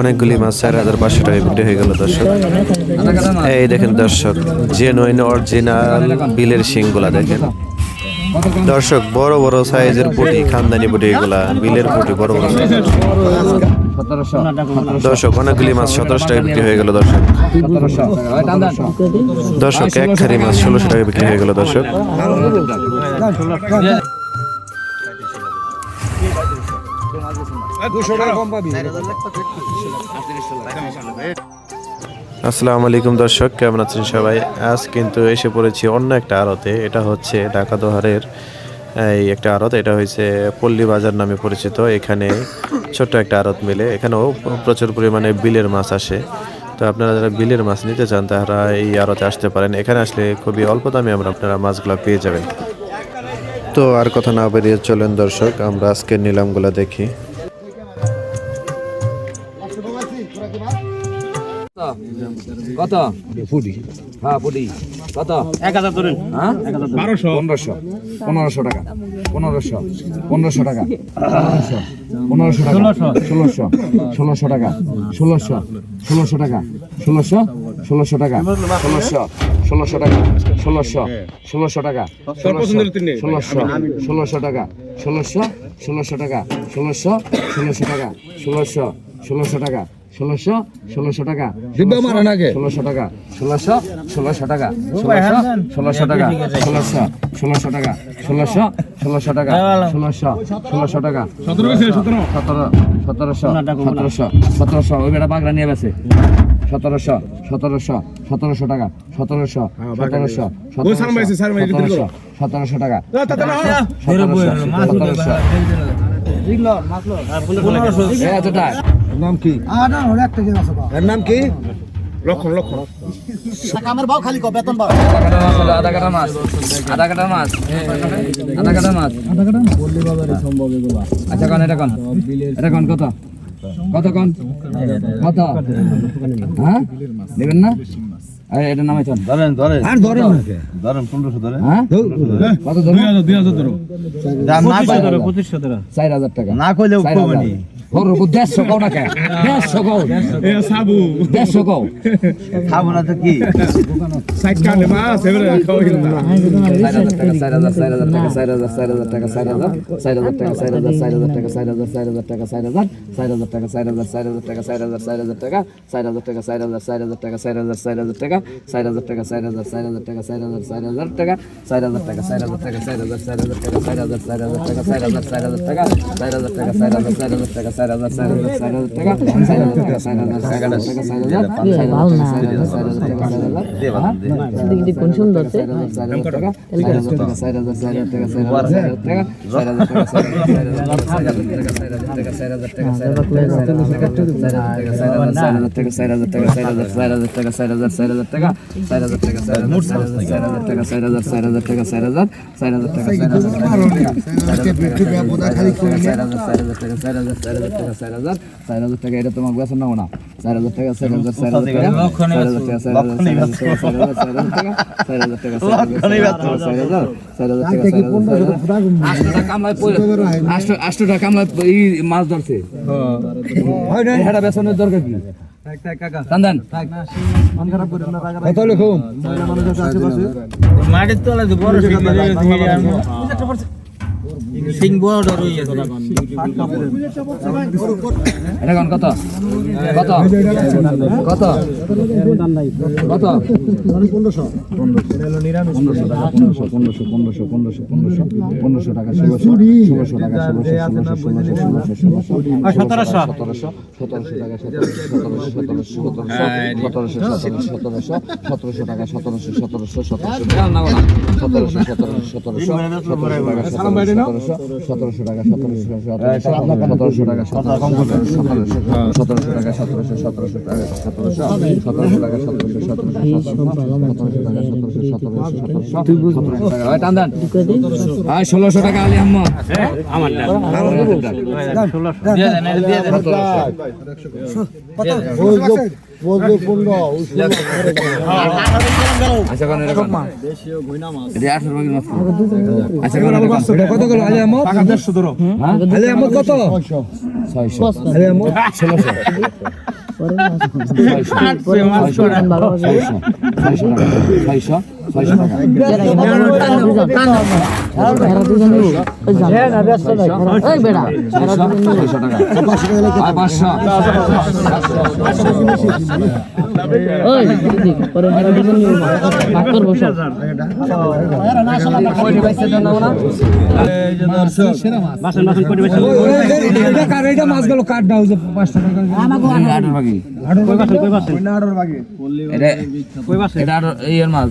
অনেকগুলি মাছ চার হাজার পাঁচশো টাকায় বিক্রি হয়ে গেল দর্শক। এই দেখেন দর্শক জেনুইন অরিজিনাল বিলের শিংগুলা দেখেন। দর্শক বড় বড় সাইজের পুটি খানদানি পুটি এগুলা বিলের পুটি বড় বড় দর্শক অনেকগুলি মাছ সতেরোশো টাকা বিক্রি হয়ে গেল দর্শক। দর্শক এক খারি মাছ ষোলোশো টাকা বিক্রি হয়ে গেল দর্শক। আসসালামু আলাইকুম দর্শক কেমন আছেন সবাই? আজ কিন্তু এসে পড়েছি অন্য একটা আড়তে। এটা হচ্ছে ঢাকা দোহারের এই একটা আড়ত। এটা হয়েছে পল্লী বাজার নামে পরিচিত। এখানে ছোট্ট একটা আড়ত মিলে। এখানেও প্রচুর পরিমাণে বিলের মাছ আসে। তো আপনারা যারা বিলের মাছ নিতে চান তারা এই আড়তে আসতে পারেন। এখানে আসলে খুবই অল্প দামে আমরা আপনারা মাছগুলো পেয়ে যাবেন। তো আর কথা না বেরিয়ে চলেন দর্শক আমরা আজকের নিলামগুলো দেখি। কত? ফুটি। হ্যাঁ ফুটি। কত? এক হাজার ধরেন। হ্যাঁ? বারোশো। পনেরোশো। পনেরোশো টাকা। পনেরোশো। পনেরোশো টাকা। পনেরোশো। টাকা। ষোলোশো। ষোলোশো। টাকা। ষোলোশো। ষোলোশো টাকা। ষোলোশো। ষোলোশো টাকা। ষোলোশো। ষোলোশো টাকা। ষোলোশো। ষোলোশো টাকা। ষোলোশো। ষোলোশো। ষোলোশো টাকা। ষোলোশো। ষোলোশো টাকা। ষোলোশো। ষোলোশো টাকা। ষোলোশো। ষোলোশো টাকা। ষোলোশো ষোলোশো টাকা ষোলোশো টাকা ষোলোশো ষোলোশো টাকা ষোলোশো টাকা ষোলোশো ষোলোশো টাকা ষোলোশো ষোলোশো টাকা ষোলোশো ষোলোশো টাকা সতেরো সতেরো সতেরোশো সতেরোশো সতেরোশো ওই বেটা বাগড়া নিয়ে গেছে সতেরোশো সতেরোশো সতেরোশো টাকা সতেরোশো সতেরোশো সতেরোশো সতেরোশো টাকা সতেরোশো সতেরোশো নাম কি? এর নাম কি? লক্ষণ লক্ষণ। আধা কাটা মাছ আধা কাটা মাছ। আধা কাটা মাছ। আধা কাটা আচ্ছা কোন এটা কোন। এটা কোন কত? কত কোন? কত? হ্যাঁ? নেবেন না? আরে এটা নামাই চল। ধরেন ধরেন। আর ধরে ওনাকে ধরেন পনেরোশো ধরেন। হ্যাঁ? কত ধরো। না কইলে পঁচিশশো ধরেন চার হাজার টাকা। না কইলে হাজার। ওর উপর দেড়শো কও না কেন দেড়শো কও সাবু দেড়শো কও খাব না তো কি ষাট কালে মাছ এবারে টাকা টাকা টাকা টাকা টাকা চার হাজার চার হাজার চার হাজার টাকা চার হাজার টাকা চার হাজার চার হাজার টাকা চার হাজার চার হাজার চার হাজার টাকা চার হাজার হাজার টাকা চার হাজার চার হাজার টাকা চার হাজার টাকা চার হাজার চার হাজার টাকা চার হাজার টাকা চার হাজার টাকা চার হাজার টাকা চার হাজার টাকা চার হাজার টাকা চার হাজার টাকা চার হাজার চার হাজার টাকা চার হাজার টাকা চার হাজার টাকা হাজার টাকা চার হাজার চার হাজার কোন সুন্দর টাকা চার হাজার চার হাজার এটা তোমার বেতন চার হাজার টাকা চার হাজার চার মাছ ধরছে। হেটা বেসনের দরকার কি? মাটির তলায় বড় এটা কোন কত কত কত কত পনেরোশো পনেরোশো পনেরোশো পনেরোশো পনেরোশো পনেরোশো পনেরোশো টাকা ষোলোশো ষোলোশো টাকা ষোলোশো ষোলোশো ষোলোশো ষোলোশো ষোলোশো সতেরোশো সতেরোশো সতেরোশো টাকা সতেরোশো সতেরোশো সতেরোশো সতেরোশো সতেরোশো সতেরোশো টাকা সতেরোশো সতেরোশো সতেরোশো না সতেরোশো সতেরোশো সতেরোশো সতেরোশো টাকা সতেরোশো সতেরোশো টাকা সতেরোশো সতেরোশো টাকা সতেরোশো সতেরোশো টাকা সতেরোশো সতেরোশো টাকা সতেরোশো সতেরোশো টাকা সতেরোশো সতেরোশো সতেরোশো টাকা সতেরোশো সতেরোশো সতেরোশো টাকা দেন আয় ষোলোশো টাকা আলী আহমদ আমার আচ্ছা কোন মাছ গেল কাঠ দাও যে পাঁচশো টাকা কই বাসেন কই বাসেন কই বাসেন এটা এটা আর এর মাছ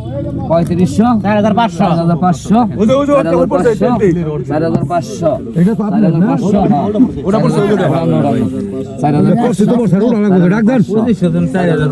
পঁয়ত্রিশশো চার হাজার পাঁচশো চার হাজার পাঁচশো চার হাজার পাঁচশো চার হাজার পাঁচশো চার হাজার পাঁচশো চার হাজার পাঁচশো চার হাজার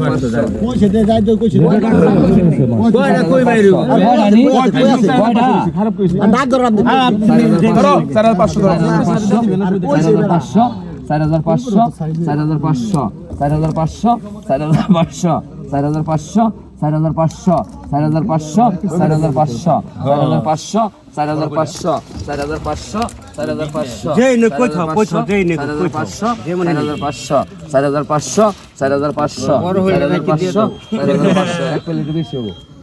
পাঁচশো চার হাজার পাঁচশো চার হাজার পাঁচশো চার হাজার পাঁচশো চার হাজার পাঁচশো চার হাজার পাঁচশো চার হাজার পাঁচশো চার হাজার পাঁচশো চার হাজার পাঁচশো চার হাজার পাঁচশো চার হাজার পাঁচশো চার হাজার পাঁচশো চার হাজার পাঁচশো চার হাজার পাঁচশো চার হাজার পাঁচশো চার হাজার পাঁচশো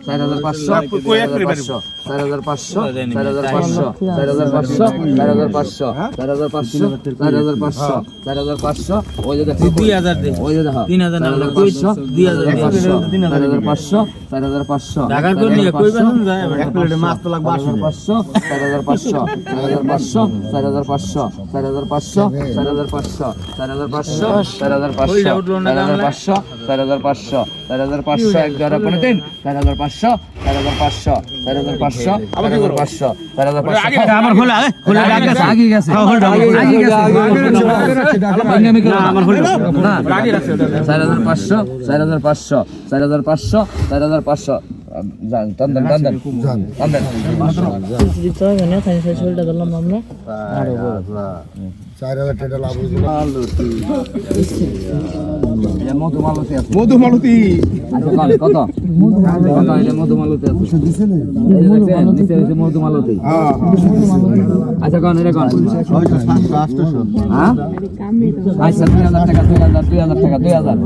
চার হাজার পাঁচশো চার হাজার পাঁচশো চার হাজার পাঁচশো চার হাজার পাঁচশো চার হাজার পাঁচশো চার হাজার পাঁচশো চার হাজার পাঁচশো চার হাজার পাঁচশো চার হাজার পাঁচশো ওই যে দুই হাজার ওই যে তিন হাজার পাঁচশো দুই হাজার পাঁচশো চার হাজার পাঁচশো চার হাজার পাঁচশো ঢাকার পাঁচশো চার হাজার পাঁচশো চার হাজার পাঁচশো চার হাজার পাঁচশো চার হাজার পাঁচশো চার হাজার পাঁচশো চার হাজার পাঁচশো চার হাজার পাঁচশো চার হাজার পাঁচশো চার হাজার পাঁচশো চার হাজার পাঁচশো এক হাজার পনেরো তিন চার হাজার পাঁচশো চার হাজার পাঁচশো চার হাজার পাঁচশো চার হাজার পাঁচশো চার হাজার পাঁচশো আমার হলো হলো আগে গেছে। আগে গেছে আগে গেছে। আমি করলাম। না চার হাজার পাঁচশো চার হাজার পাঁচশো চার হাজার পাঁচশো চার হাজার পাঁচশো। টান টান টান মধুমালতি আচ্ছা কত কত কত এটা মধুমালতি হচ্ছে মধুমালতি আচ্ছা কোন এটা কোন হ্যাঁ আচ্ছা দুই হাজার টাকা দুই হাজার দুই হাজার টাকা দুই হাজার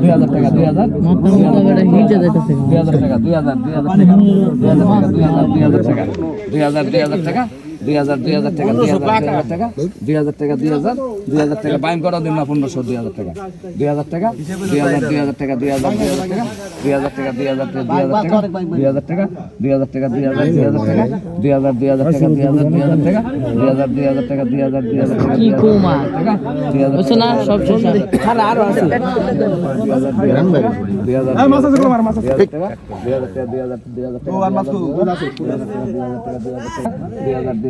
দুই হাজার টাকা দুই হাজার দুই হাজার টাকা দুই হাজার দুই হাজার টাকা দুই হাজার টাকা দুই হাজার দুই হাজার টাকা দুই হাজার দুই হাজার টাকা দুই হাজার দুই হাজার টাকা দুই হাজার টাকা দুই হাজার দুই হাজার টাকা বাইন করা দিন না পনেরোশো দুই হাজার টাকা দুই হাজার টাকা দুই হাজার দুই হাজার টাকা দুই হাজার দুই হাজার টাকা দুই হাজার টাকা দুই হাজার টাকা দুই হাজার টাকা দুই হাজার টাকা দুই হাজার দুই হাজার টাকা দুই হাজার দুই হাজার টাকা দুই হাজার দুই হাজার টাকা দুই হাজার দুই হাজার টাকা দুই হাজার দুই হাজার টাকা কি কুমা টাকা দুই হাজার না সব শেষ দুই হাজার দুই হাজার টাকা দুই হাজার টাকা দুই হাজার টাকা দুই হাজার দুই হাজার টাকা দুই হাজার দুই হাজার টাকা দুই হাজার নামাচ্ছেন তো ওই আঠারোশো লেখ কেনেন আচ্ছা কোন কত বড় এটা কার মাছ আচ্ছা কোন এটার ভিতরে গেছে। হ্যাঁ পনেরোশো পনেরোশো পনেরোশো টাকা পনেরোশো আপনি নিছেন হ্যাঁ আপনি নিবেন বুমকি বেচবেন হ্যাঁ বাস বাস নিবে পনেরোশো পনেরোশো দেরি, পনেরোশো দেরি টাকা হয়েছে। পনেরোশো পনেরোশো টাকা পনেরোশো পনেরোশো টাকা খাড়ি ধরে নিলে খাড়ি ধরে নিলে যান পনেরোশো খাড়ি ধরে নিলে খাড়ি ধরে নিলে যান পনেরোশো টাকা সব শুধু নিলে নিয়ে যান পনেরোশো টাকা পাঁচশো লাগবে না একটু দেরি হবে না ডাক দিছো তো বাইশ আর টাকা তেরোশো চোদ্দশো চোদ্দশো দশ মিনিট দাঁড়াইলি তেরোশো চোদ্দশো একবার ডাকছেন তোমাদের টাকা চার হাজার টাকা চার হাজার চার হাজার টাকা চার হাজার চার হাজার টাকা চার হাজার টাকা চার হাজার চার হাজার টাকা চার হাজার চার হাজার টাকা চার হাজার চার হাজার টাকা চার হাজার চার হাজার টাকা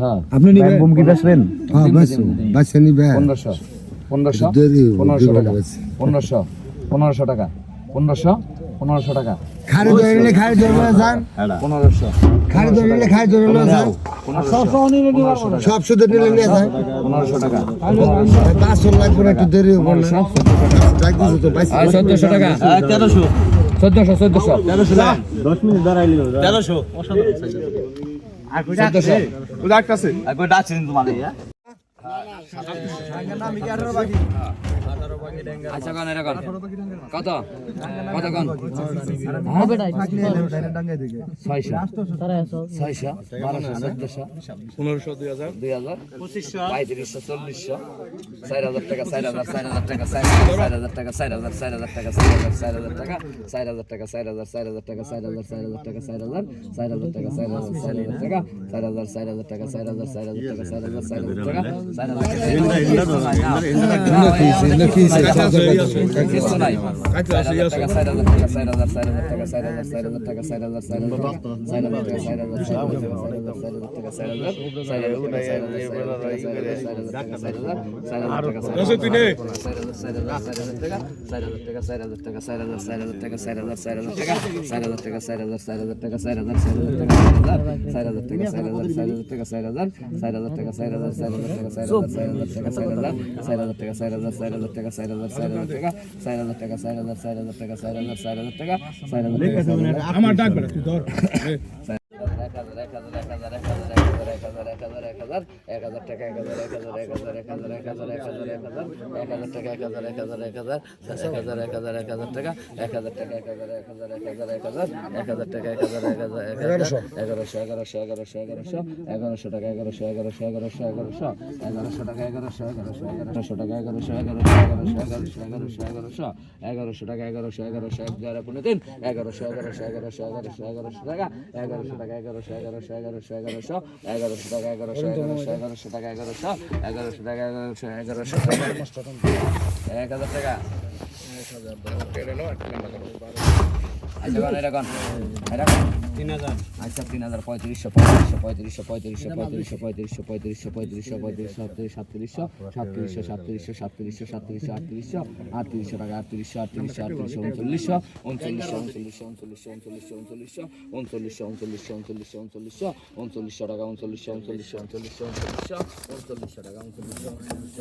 হ্যাঁ। আপনি নিবেন? বুমকি বেচবেন? হ্যাঁ বেচো বাচ্চা নিবে 1500 1500 1500 টাকা 1500 টাকা 1500 1500 টাকা। খাড়ি ধরে খাড়ি ধরে যান। হ্যাঁ। 1500 খাড়ি ধরে খাড়ি ধরে যান। সব টাকা। একটু দেরি টাকা। মিনিট দাঁড়াইলি ডাকতেছে। ডাকছেন তোমার আচ্ছা কোন এটা কোন কত কত কোন হ্যাঁ টাকা 4000 4000 টাকা 4000 টাকা 4000 4000 টাকা 4000 টাকা 4000 টাকা 4000 4000 টাকা 4000 টাকা 4000 4000 টাকা 4000 টাকা 4000 4000 টাকা 4000 4000 টাকা 4000 4000 টাকা 4000 টাকা 4000 টাকা 4000 টাকা 4000 টাকা 4000 টাকা 4000 টাকা 4000 টাকা 4000 টাকা 4000 টাকা টাকা টাকা টাকা হাজার চার হাজার টাকা চার হাজার টাকা চার হাজার চার হাজার টাকা চার হাজার চার হাজার টাকা চার হাজার টাকা আমার ডাক বেড়া তুই ধর। এক হাজার এক হাজার এক হাজার এক হাজার এক হাজার এক হাজার এক হাজার এক হাজার টাকা এক হাজার এক হাজার এক হাজার এক হাজার এক হাজার এক হাজার এক হাজার এক হাজার টাকা এক হাজার এক হাজার এক হাজার এক হাজার এক হাজার এক হাজার টাকা এক হাজার টাকা এক হাজার এক হাজার এক হাজার এক হাজার এক হাজার টাকা এক হাজার এক হাজার এক হাজার এগারোশো এগারোশো এগারোশো এগারোশো এগারোশো টাকা এগারোশো এগারোশো এগারোশো এগারোশো এগারোশো টাকা এগারোশো এগারোশো এগারোশো টাকা এগারোশো এগারোশো এগারোশো এগারোশো এগারোশো এগারোশো টাকা এগারোশো এগারোশো এক দুই পনেরো তিন এগারোশো এগারোশো এগারোশো এগারোশো এগারোশো টাকা এগারোশো টাকা এগারোশো এগারোশো এগারোশো এগারোশো এগারোশো টাকা এগারোশো এগারোশো টাকা এগারোশো এগারোশো টাকা এগারোশো এগারোশো টাকা। এক হাজার টাকা। আচ্ছা কোন এটা কোন এটা কোন তিন হাজার আচ্ছা তিন হাজার পঁয়ত্রিশশো পঁয়ত্রিশশো পঁয়ত্রিশশো পঁয়ত্রিশশো পঁয়ত্রিশশো পঁয়ত্রিশশো পঁয়ত্রিশশো পঁয়ত্রিশশো পঁয়ত্রিশশো সাতত্রিশশো সাতত্রিশশো সাতত্রিশশো সাতত্রিশশো সাতত্রিশশো আটত্রিশশো আটত্রিশশো টাকা আটত্রিশশো আটত্রিশশো আটত্রিশশো উনচল্লিশশো উনচল্লিশশো উনচল্লিশশো উনচল্লিশশো উনচল্লিশশো উনচল্লিশশো উনচল্লিশশো উনচল্লিশশো উনচল্লিশশো উনচল্লিশশো টাকা উনচল্লিশশো উনচল্লিশশো উনচল্লিশশো উনচল্লিশশো উনচল্লিশশো টাকা উনচল্লিশশো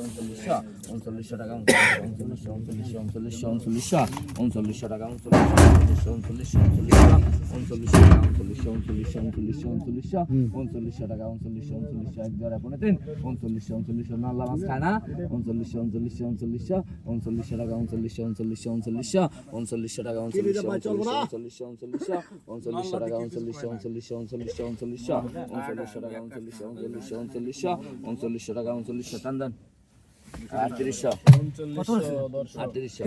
উনচল্লিশশো উনচল্লিশশো টাকা উনচল্লিশশো উনচল্লিশশো উনচল্লিশশো উনচল্লিশশো উনচল্লিশশো টাকা উনচল্লিশশো উনচল্লিশশো উনচল্লিশশো উনচল্লিশশো টাকা উনচল্লিশশো উনচল্লিশশো উনচল্লিশশো উনচল্লিশশো উনচল্লিশশো টাকা উনচল্লিশশো উনচল্লিশশো এক জোড়া পনেরো তিন উনচল্লিশশো উনচল্লিশশো নাল্লা মাছ খায় না উনচল্লিশশো উনচল্লিশশো উনচল্লিশশো উনচল্লিশশো টাকা উনচল্লিশশো উনচল্লিশশো উনচল্লিশশো উনচল্লিশশো টাকা উনচল্লিশশো উনচল্লিশশো উনচল্লিশশো উনচল্লিশশো টাকা উনচল্লিশশো উনচল্লিশশো উনচল্লিশশো উনচল্লিশশো উনচল্লিশশো টাকা উনচল্লিশশো উনচল্লিশশো উনচল্লিশশো উনচল্লিশশো টাকা উনচল্লিশশো টান আটত্রিশশো আটত্রিশশো